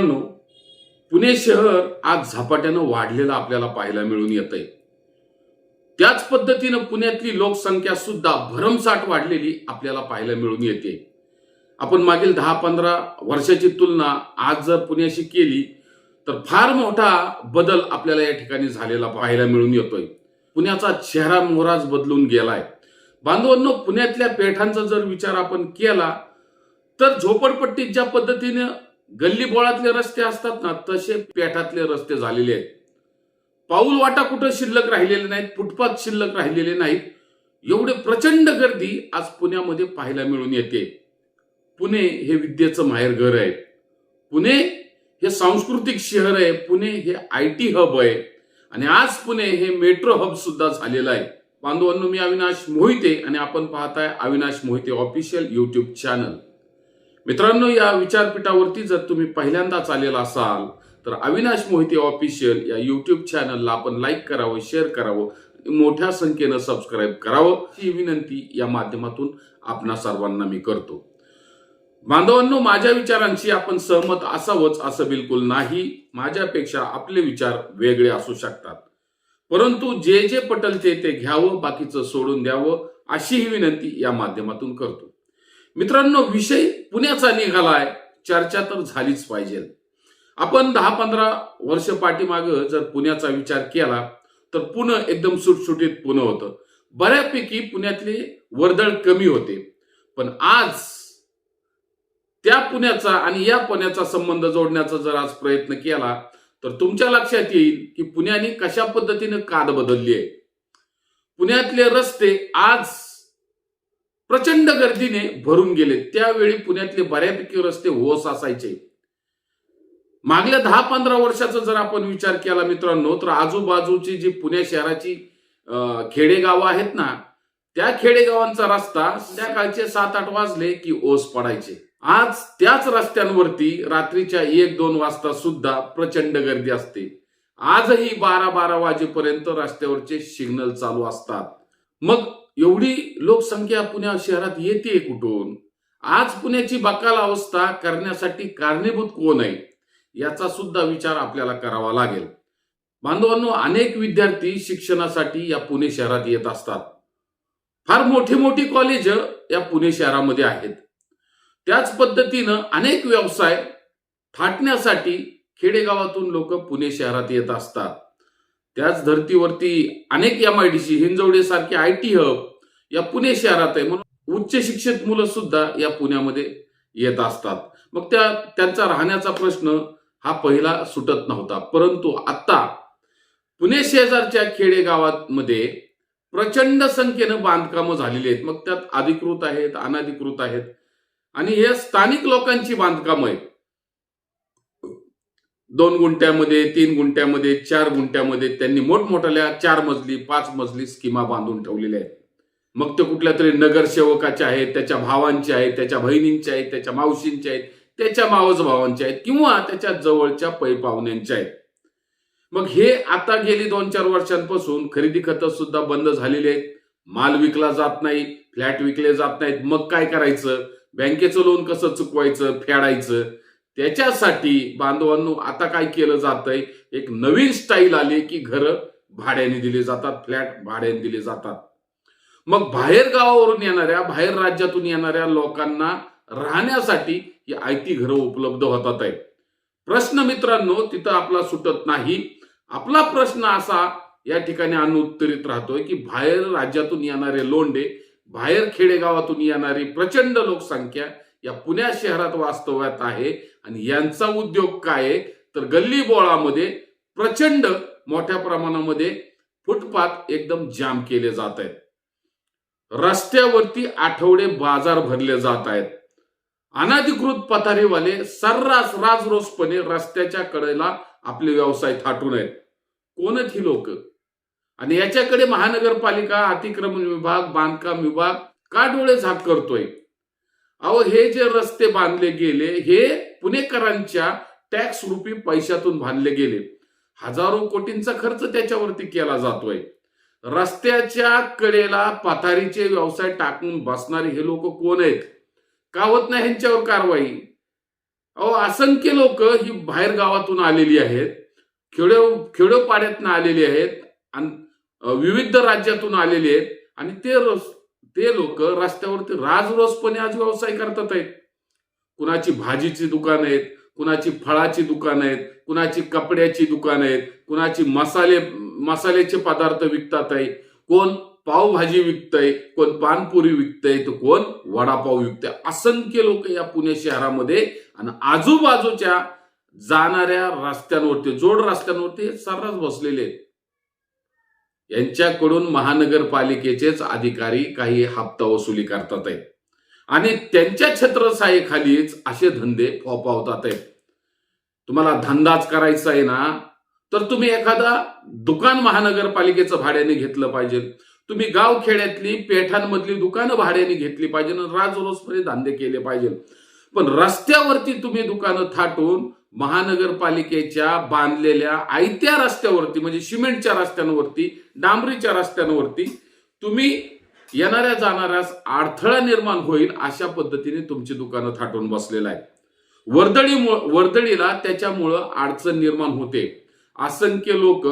मित्रांनो पुणे शहर आज झपाट्यानं वाढलेलं आपल्याला पाहायला मिळून येत आहे त्याच पद्धतीनं पुण्यातली लोकसंख्या सुद्धा भरमसाठ वाढलेली आपल्याला पाहायला मिळून येते. आपण मागील दहा पंधरा वर्षाची तुलना आज जर पुण्याशी केली तर फार मोठा बदल आपल्याला या ठिकाणी झालेला पाहायला मिळून येतोय. पुण्याचा चेहरा मोहराच बदलून गेलाय. बांधवांनो पुण्यातल्या पेठांचा जर विचार आपण केला तर झोपडपट्टीत ज्या पद्धतीने गल्ली बोळातले रस्ते असतात ना तसे पेठातले रस्ते झालेले आहेत. पाऊल वाटा कुठं शिल्लक राहिलेले नाहीत फुटपाथ शिल्लक राहिलेले नाहीत. एवढे प्रचंड गर्दी आज पुण्यामध्ये पाहायला मिळून येते. पुणे हे विद्येचं माहेरघर आहे. पुणे हे सांस्कृतिक शहर आहे पुणे हे आय टी हब आहे. आणि आज पुणे हे मेट्रो हब सुद्धा झालेलं आहे. बांधवांनो मी अविनाश मोहिते आणि आपण पाहताय Avinash Mohite official YouTube channel मित्रांनो या विचारपीठावरती जर तुम्ही पहिल्यांदाच आलेला असाल तर अविनाश मोहिते ऑफिशियल या युट्यूब चॅनलला आपण लाईक करावं शेअर करावं मोठ्या संख्येनं सबस्क्राईब करावं ही विनंती या माध्यमातून आपणा सर्वांना मी करतो. बांधवांनो माझ्या विचारांशी आपण सहमत असावंच असं बिलकुल नाही. माझ्यापेक्षा आपले विचार वेगळे असू शकतात. परंतु जे जे पटलते ते घ्यावं बाकीचं सोडून द्यावं अशी ही विनंती या माध्यमातून करतो. मित्रांनो विषय पुण्याचा निघालाय. चर्चा तर झालीच पाहिजे. आपण दहा पंधरा वर्ष पाठीमाग जर पुण्याचा विचार केला तर पुणे एकदम सुटसुटीत पुणे होतं. बऱ्यापैकी पुण्यातली वर्दळ कमी होते. पण आज त्या पुण्याचा आणि या पुण्याचा संबंध जोडण्याचा जर आज प्रयत्न केला तर तुमच्या लक्षात येईल की पुण्याने कशा पद्धतीने काद बदलली आहे. पुण्यातले रस्ते आज प्रचंड गर्दीने भरून गेले. त्यावेळी पुण्यातले बऱ्यापैकी रस्ते होस असायचे. मागल्या दहा पंधरा वर्षाचा जर आपण विचार केला मित्रांनो तर आजूबाजूची जी पुणे शहराची खेडेगाव खेडेगावं आहेत ना त्या खेडेगावांचा रस्ता संध्याकाळचे सात आठ वाजले की ओस पडायचे. आज त्याच रस्त्यांवरती रात्रीच्या एक दोन वाजता सुद्धा प्रचंड गर्दी असते. आजही बारा बारा वाजेपर्यंत रस्त्यावरचे सिग्नल चालू असतात. मग एवढी लोकसंख्या पुण्या शहरात येते कुठून? आज पुण्याची बकाल अवस्था करण्यासाठी कारणीभूत कोण आहे? याचा सुद्धा विचार आपल्याला करावा लागेल. बांधवांनो अनेक विद्यार्थी शिक्षणासाठी या पुणे शहरात येत असतात. फार मोठी मोठी कॉलेज या पुणे शहरामध्ये आहेत. त्याच पद्धतीनं अनेक व्यवसाय थाटण्यासाठी खेडेगावातून लोक पुणे शहरात येत असतात. त्याच धर्तीवरती अनेक M I D C Hinjewadi सारखे आय टी हब या पुणे शहरात आहे. म्हणून उच्च शिक्षित मुलं सुद्धा या पुण्यामध्ये येत असतात. मग त्या त्यांचा राहण्याचा प्रश्न हा पहिला सुटत नव्हता. परंतु आता पुणे शेजारच्या खेडेगावांमध्ये प्रचंड संख्येनं बांधकामं झालेली आहेत. मग त्यात अधिकृत आहेत अनधिकृत आहेत. आणि हे स्थानिक लोकांची बांधकामं आहेत. दोन गुंठ्यामध्ये तीन गुंठ्यामध्ये चार गुंठ्यामध्ये त्यांनी मोठमोठ्या चार मजली पाच मजली स्कीमा बांधून ठेवलेल्या आहेत. मग ते कुठल्या तरी नगरसेवकाच्या आहेत त्याच्या भावांचे आहेत त्याच्या बहिणींच्या आहेत त्याच्या मावशींच्या आहेत त्याच्या मावस भावांच्या आहेत किंवा त्याच्या जवळच्या पै पाहुण्यांच्या आहेत. मग हे आता गेली दोन चार वर्षांपासून खरेदी खतं सुद्धा बंद झालेली आहेत. माल विकला जात नाही फ्लॅट विकले जात नाहीत. मग काय करायचं? बँकेचं लोन कसं चुकवायचं? फेडायचं? त्याच्यासाठी बांधवांनो आता काय केलं जातंय? एक नवीन स्टाईल आली की घरं भाड्याने दिली जातात फ्लॅट भाड्याने दिले जातात. मग बाहेर गावावरून येणाऱ्या बाहेर राज्यातून येणाऱ्या लोकांना राहण्यासाठी ही आयती घरं उपलब्ध होतात आहे प्रश्न मित्रांनो तिथं आपला सुटत नाही. आपला प्रश्न असा या ठिकाणी अनुत्तरित राहतोय की बाहेर राज्यातून येणारे लोंडे बाहेर खेडेगावातून येणारी प्रचंड लोकसंख्या या पुण्या शहरात वास्तव्यात आहे. आणि यांचा उद्योग काय आहे? तर गल्ली बोळामध्ये प्रचंड मोठ्या प्रमाणामध्ये फुटपाथ एकदम जाम केले जात आहेत. रस्त्यावरती आठवडे बाजार भरले जात आहेत. अनाधिकृत पथारीवाले सर्रास राजरोसपणे रस्त्याच्या कडेला आपले व्यवसाय थाटून आहेत. कोणत ही लोक? आणि याच्याकडे महानगरपालिका अतिक्रमण विभाग बांधकाम विभाग का डोळे झाक करतोय? अहो हे जे रस्ते बांधले गेले हे पुणेकरांच्या टॅक्स रुपी पैशातून बांधले गेले. हजारो कोटींचा खर्च त्याच्यावरती केला जातोय. रस्त्याच्या कडेला पथारीचे व्यवसाय टाकून बसणारे हे लोक कोण आहेत? का होत नाही ह्यांच्यावर कारवाई? अहो असंख्य लोक ही बाहेर गावातून आलेली आहेत खेडो खेडोपाड्यातनं आलेली आहेत आणि विविध राज्यातून आलेले आहेत आणि ते रोज- ते लोक रस्त्यावरती राजरोसपणे आज व्यवसाय करतात आहेत. कुणाची भाजीची दुकान आहेत कुणाची फळाची दुकान आहेत कुणाची कपड्याची दुकान आहेत कुणाची मसाले मसाल्याचे पदार्थ विकतात आहे. कोण पावभाजी विकतय कोण पानपुरी विकतय तर कोण वडापाव विकतय. असंख्य लोक या पुणे शहरामध्ये आणि आजूबाजूच्या जाणाऱ्या रस्त्यांवरती जोड रस्त्यांवरती सर्रास बसलेले आहेत. यांच्याकडून महानगरपालिकेचेच अधिकारी काही हप्ता वसुली करतात आहेत. आणि त्यांच्या छत्रसाईखालीच असे धंदे फोपावतात आहेत. तुम्हाला धंदाच करायचा आहे ना तर तुम्ही एखादा दुकान महानगरपालिकेचं भाड्याने घेतलं पाहिजे. तुम्ही गावखेड्यातली पेठांमधली दुकानं भाड्याने घेतली पाहिजे आणि राजरोजपणे धंदे केले पाहिजे. पण रस्त्यावरती तुम्ही दुकानं थाटून महानगरपालिकेच्या बांधलेल्या आयत्या रस्त्यावरती म्हणजे सिमेंटच्या रस्त्यांवरती डांबरीच्या रस्त्यांवरती तुम्ही येणाऱ्या जाणाऱ्यास अडथळा निर्माण होईल अशा पद्धतीने तुमची दुकानं थाटून बसलेलं आहे. वर्दळी वर्दळीला त्याच्यामुळं अडचण निर्माण होते. असंख्य लोक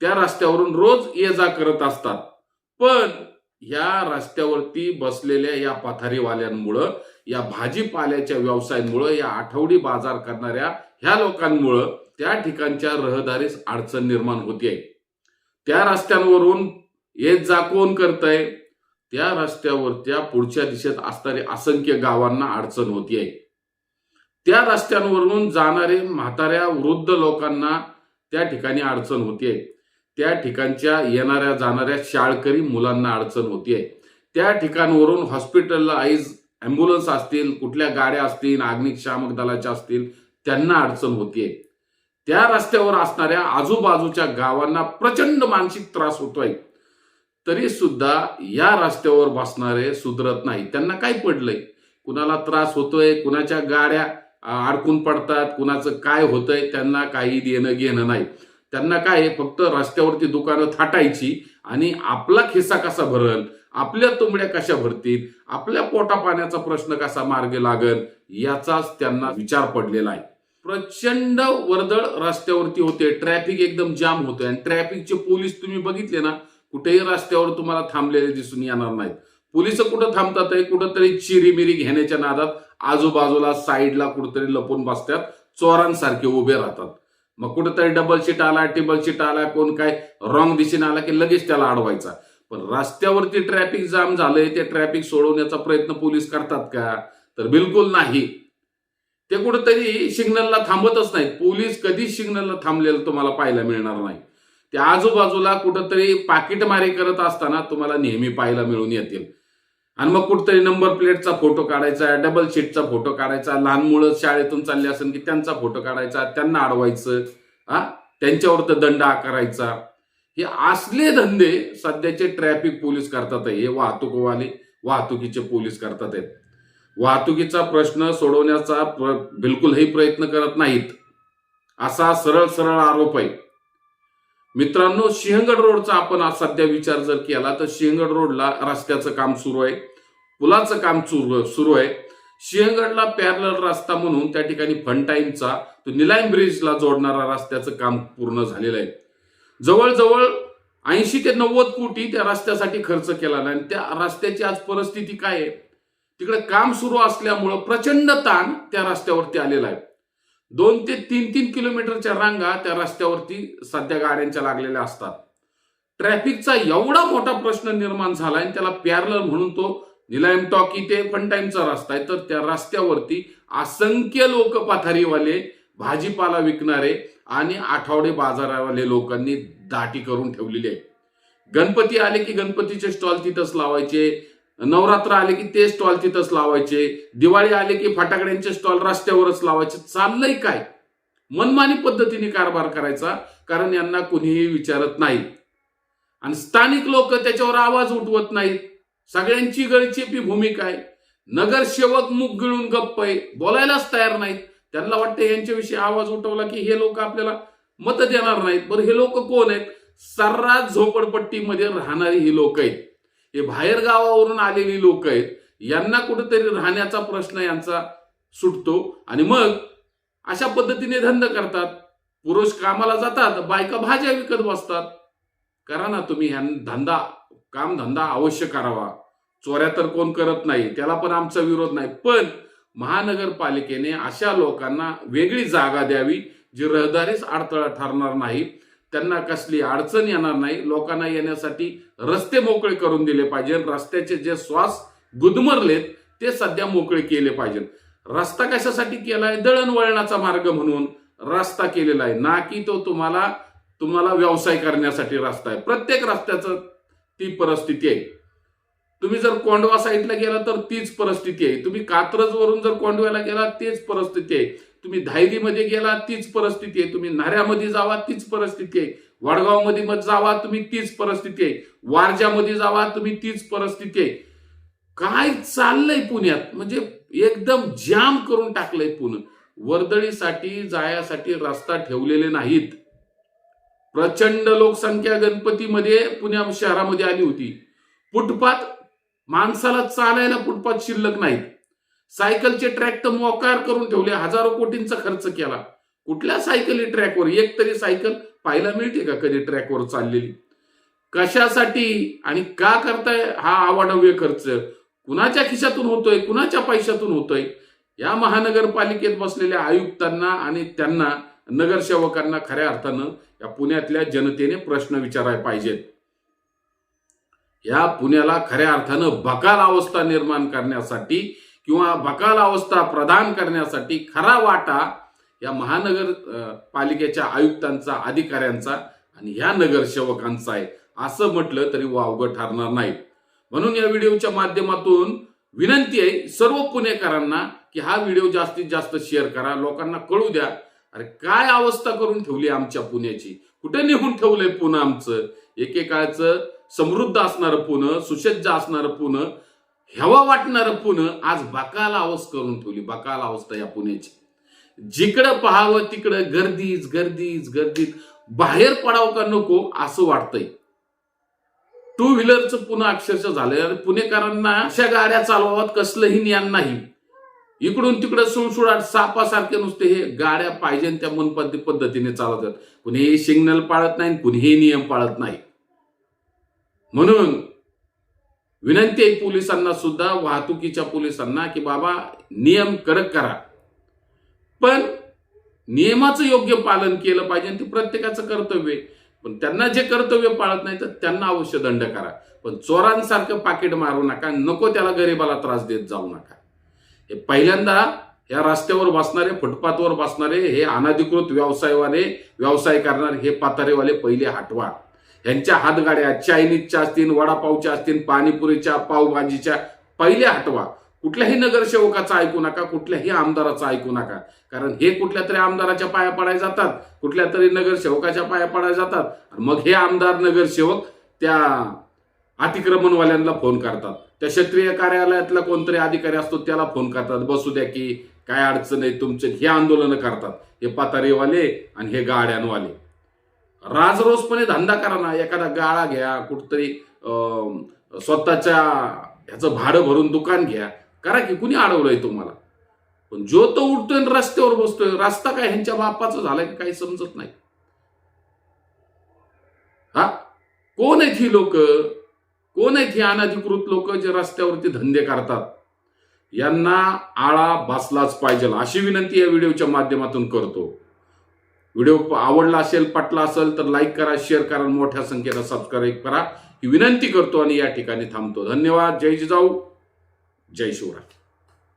त्या रस्त्यावरून रोज ये जा करत असतात. पण ह्या रस्त्यावरती बसलेल्या या पथारीवाल्यांमुळं या भाजीपाल्याच्या व्यवसायांमुळं या आठवडी बाजार करणाऱ्या ह्या लोकांमुळं त्या ठिकाणच्या रहदारीस अडचण निर्माण होते त्या रस्त्यांवरून येत जा कोण करतय? त्या रस्त्यावर त्या पुढच्या दिशेत असणाऱ्या असंख्य गावांना अडचण होतीये. त्या रस्त्यांवरून जाणारे म्हाताऱ्या वृद्ध लोकांना त्या ठिकाणी अडचण होतीये. त्या ठिकाणच्या येणाऱ्या जाणाऱ्या शाळकरी मुलांना अडचण होतीये. त्या ठिकाणवरून हॉस्पिटलला आईज ॲम्ब्युलन्स असतील कुठल्या गाड्या असतील अग्निशामक दलाच्या असतील त्यांना अडचण होतीये. त्या रस्त्यावर असणाऱ्या आजूबाजूच्या गावांना प्रचंड मानसिक त्रास होतोय. तरी सुद्धा या रस्त्यावर बसणारे सुधरत नाही. त्यांना काय पडलंय. कुणाला त्रास होतोय कुणाच्या गाड्या अडकून पडतात कुणाचं काय होतंय त्यांना काही देणं घेणं नाही. त्यांना काय आहे, फक्त रस्त्यावरती दुकानं थाटायची आणि आपला खिस्सा कसा भरल? आपल्या तुंबड्या कशा भरतील? आपल्या पोटा पाण्याचा प्रश्न कसा मार्गे लागल? याचाच त्यांना विचार पडलेला आहे. प्रचंड वर्दळ रस्त्यावरती होते. ट्रॅफिक एकदम जाम होतोय. आणि ट्रॅफिकचे पोलीस तुम्ही बघितले ना कुठेही रस्त्यावर तुम्हाला थांबलेले दिसून येणार नाहीत. पोलीस कुठं थांबतात आहे कुठंतरी चिरीमिरी घेण्याच्या नादात आजूबाजूला साईडला कुठंतरी लपून बसतात. चोरांसारखे उभे राहतात. मग कुठंतरी डबल शीट आला टेबल शीट आला कोण काय रॉंग दिशेने आला की लगेच त्याला अडवायचा. पण रस्त्यावरती ट्रॅफिक जाम झालंय ते ट्रॅफिक सोडवण्याचा प्रयत्न पोलीस करतात का? तर बिलकुल नाही. ते कुठंतरी सिग्नलला थांबतच नाहीत. पोलीस कधीच सिग्नलला थांबलेलं तुम्हाला पाहायला मिळणार नाही. त्या आजूबाजूला कुठंतरी पाकिटमारी करत असताना तुम्हाला नेहमी पाहायला मिळून येतील. आणि मग कुठतरी नंबर प्लेटचा फोटो काढायचा डबल शीटचा फोटो काढायचा लहान मुलं शाळेतून चालले असेल की त्यांचा फोटो काढायचा त्यांना अडवायचं हा त्यांच्यावर तर दंड आकारायचा. हे असले धंदे सध्याचे ट्रॅफिक पोलीस करतात आहे. हे वाहतूकवाले वाहतुकीचे पोलीस करतात आहेत. वाहतुकीचा प्रश्न सोडवण्याचा प्र- बिलकुलही प्रयत्न करत नाहीत. असा सरळ सरळ आरोप आहे. मित्रांनो सिंहगड रोडचा आपण आज सध्या विचार जर केला तर सिंहगड रोडला रस्त्याचं काम सुरू आहे. पुलाचं काम सुरू सुरू आहे. सिंहगडला पॅरल रस्ता म्हणून त्या ठिकाणी फंटाईनचा तो निलाईम ब्रिजला जोडणारा रस्त्याचं काम पूर्ण झालेलं आहे. जवळजवळ ऐंशी ते नव्वद कोटी त्या रस्त्यासाठी खर्च केला आणि त्या रस्त्याची आज परिस्थिती काय आहे? तिकडे काम सुरू असल्यामुळं प्रचंड ताण त्या रस्त्यावरती आलेला आहे. दोन ते तीन तीन किलोमीटरच्या रांगा त्या रस्त्यावरती सध्या गाड्यांच्या लागलेल्या असतात. ट्रॅफिकचा एवढा मोठा प्रश्न निर्माण झाला आणि त्याला पॅरलर म्हणून तो निलायम टॉकी ते फंटाईमचा रस्ता आहे. तर त्या रस्त्यावरती असंख्य लोक पथारीवाले भाजीपाला विकणारे आणि आठवडे बाजारावाले लोकांनी दाटी करून ठेवलेली आहे गणपती आले की गणपतीचे स्टॉल तिथंच लावायचे. नवरात्र आले की ते स्टॉल तिथंच लावायचे. दिवाळी आले की फटाकड्यांचे स्टॉल रस्त्यावरच लावायचे. चाललंय काय? मनमानी पद्धतीने कारभार करायचा कारण यांना कुणीही विचारत नाही. आणि स्थानिक लोक त्याच्यावर आवाज उठवत नाहीत. सगळ्यांची गळचेपी भूमिका आहे. नगरसेवक मुख गिळून गप्प आहे. बोलायलाच तयार नाहीत. त्यांना वाटतं यांच्याविषयी आवाज उठवला की हे लोक आपल्याला मत देणार नाहीत. बरं हे लोक कोण आहेत? सर्रास झोपडपट्टीमध्ये राहणारी ही लोक आहेत. हे बाहेर गावावरून आलेली लोक आहेत. यांना कुठेतरी राहण्याचा प्रश्न यांचा सुटतो. आणि मग अशा पद्धतीने धंदा करतात. पुरुष कामाला जातात बायका भाज्या विकत बसतात. करा ना तुम्ही ह्या धंदा काम धंदा अवश्य करावा. चोऱ्या तर कोण करत नाही त्याला पण आमचा विरोध नाही. पण महानगरपालिकेने अशा लोकांना वेगळी जागा द्यावी जी रहदारीच अडथळा ठरणार नाही. त्यांना कसली अडचण येणार नाही. लोकांना येण्यासाठी रस्ते मोकळे करून दिले पाहिजे. रस्त्याचे जे श्वास गुदमरलेत ते सध्या मोकळे केले पाहिजे. रस्ता कशासाठी केला आहे दळणवळणाचा मार्ग म्हणून रस्ता केलेला आहे. ना की तो तुम्हाला तुम्हाला व्यवसाय करण्यासाठी रस्ता आहे. प्रत्येक रस्त्याचं ती परिस्थिती आहे. तुम्ही जर कोंडवा साईडला गेला तर तीच परिस्थिती आहे. तुम्ही कात्रज वरून जर कोंडव्याला गेला तीच परिस्थिती आहे. तुम्ही धायरीमध्ये गेला तीच परिस्थिती आहे. तुम्ही नाऱ्यामध्ये जावा तीच परिस्थिती आहे. वडगावमध्ये मग जावा तुम्ही तीच परिस्थिती आहे. वारजामध्ये जावा तुम्ही तीच परिस्थिती आहे. काय चाललंय पुण्यात? म्हणजे एकदम जाम करून टाकलंय पुणे. वर्दळीसाठी जायासाठी रस्ता ठेवलेले नाहीत. प्रचंड लोकसंख्या गणपतीमध्ये पुण्या शहरामध्ये आली होती. फुटपाथ माणसाला चालायला फुटपाथ शिल्लक नाहीत. सायकलचे ट्रॅक तर मोकार करून ठेवले हजारो कोटींचा खर्च केला. कुठल्या सायकली ट्रॅकवर एक तरी सायकल पाहायला मिळते का कधी ट्रॅकवर चाललेली? कशासाठी आणि का करताय हा आवाढव्य खर्च? कुणाच्या खिशातून होतोय कुणाच्या पैशातून होतोय? या महानगरपालिकेत बसलेल्या आयुक्तांना आणि त्यांना नगरसेवकांना खऱ्या अर्थानं या पुण्यातल्या जनतेने प्रश्न विचारायला पाहिजेत. या पुण्याला खऱ्या अर्थानं बकाल अवस्था निर्माण करण्यासाठी किंवा बकाल अवस्था प्रदान करण्यासाठी खरा वाटा या महानगर पालिकेच्या आयुक्तांचा अधिकाऱ्यांचा आणि ह्या नगरसेवकांचा आहे. असं म्हटलं तरी वावगं ठरणार नाही. म्हणून या व्हिडिओच्या माध्यमातून विनंती आहे सर्व पुणेकरांना की हा व्हिडिओ जास्तीत जास्त शेअर करा लोकांना कळू द्या. अरे काय अवस्था करून ठेवली आमच्या पुण्याची? कुठे नेऊन ठेवलंय पुणे आमचं? एकेकाळचं समृद्ध असणारं पुणं सुसज्ज असणारं पुणं हवा वाटणारं पुणं आज बकाल अवस्था करून ठेवली. बाकाल अवस्था या पुण्याची. जिकडं पहावं तिकडं गर्दीच गर्दीच गर्दीत. बाहेर पडावं का नको असं वाटतंय. टू व्हीलरचं पुन्हा अक्षरशः झालंय. आणि पुणेकरांना अशा गाड्या चालवाव्यात कसलंही ज्ञान नाही. इकडून तिकडं सुळसुळाट सापासारखे नुसते हे गाड्या पाहिजे त्या मनपद्धतीने चालवतात. कुणीही सिग्नल पाळत नाही कुणीही नियम पाळत नाही. म्हणून विनंती आहे पोलिसांना सुद्धा वाहतुकीच्या पोलिसांना की बाबा नियम कडक करा. पण नियमाचं योग्य पालन केलं पाहिजे आणि ते प्रत्येकाचं कर्तव्य आहे. पण त्यांना जे कर्तव्य पाळत नाही तर त्यांना अवश्य दंड करा. पण चोरांसारखं पाकिट मारू नका नको त्याला गरिबाला त्रास देत जाऊ नका. हे पहिल्यांदा या रस्त्यावर बसणारे फुटपाथवर बसणारे हे अनधिकृत व्यवसायवाले व्यवसाय करणारे हे पातारेवाले पहिले हटवा. यांच्या हातगाड्या चायनीजच्या असतील वडापावच्या असतील पाणीपुरीच्या पावभाजीच्या पहिल्या हटवा. कुठल्याही नगरसेवकाचा ऐकू नका कुठल्याही आमदाराचा ऐकू नका. कारण हे कुठल्या तरी आमदाराच्या पाया पडाय जातात कुठल्या तरी नगरसेवकाच्या पाया पडाय जातात. आणि मग हे आमदार नगरसेवक त्या अतिक्रमणवाल्यांना फोन करतात. त्या क्षेत्रीय कार्यालयातला कोणतरी अधिकारी असतो त्याला फोन करतात. बसू द्या की काय अडचण आहे तुमचे हे आंदोलन करतात. हे पातारीवाले आणि हे गाड्यांवाले. राजरोसपणे धंदा करा ना. एखादा गाळा घ्या कुठतरी अं, स्वतःच्या ह्याचं भाडं भरून दुकान घ्या. करा की कुणी अडवलंय तुम्हाला? पण जो तो उठतोय आणि रस्त्यावर बसतोय रस्ता काय ह्यांच्या बापाचा झालाय काही समजत नाही? हा? कोण आहेत ही लोक? कोण आहेत ही अनधिकृत लोक जे रस्त्यावरती धंदे करतात? यांना आळा बसलाच पाहिजे. अशी विनंती या व्हिडिओच्या माध्यमातून करतो. व्हिडिओ आवडला असेल पटला असेल तर लाईक करा शेअर करा मोठ्या संख्येनं सबस्क्राईब करा. ही विनंती करतो आणि या ठिकाणी थांबतो. धन्यवाद. जय जिजाऊ. जय शिवराय.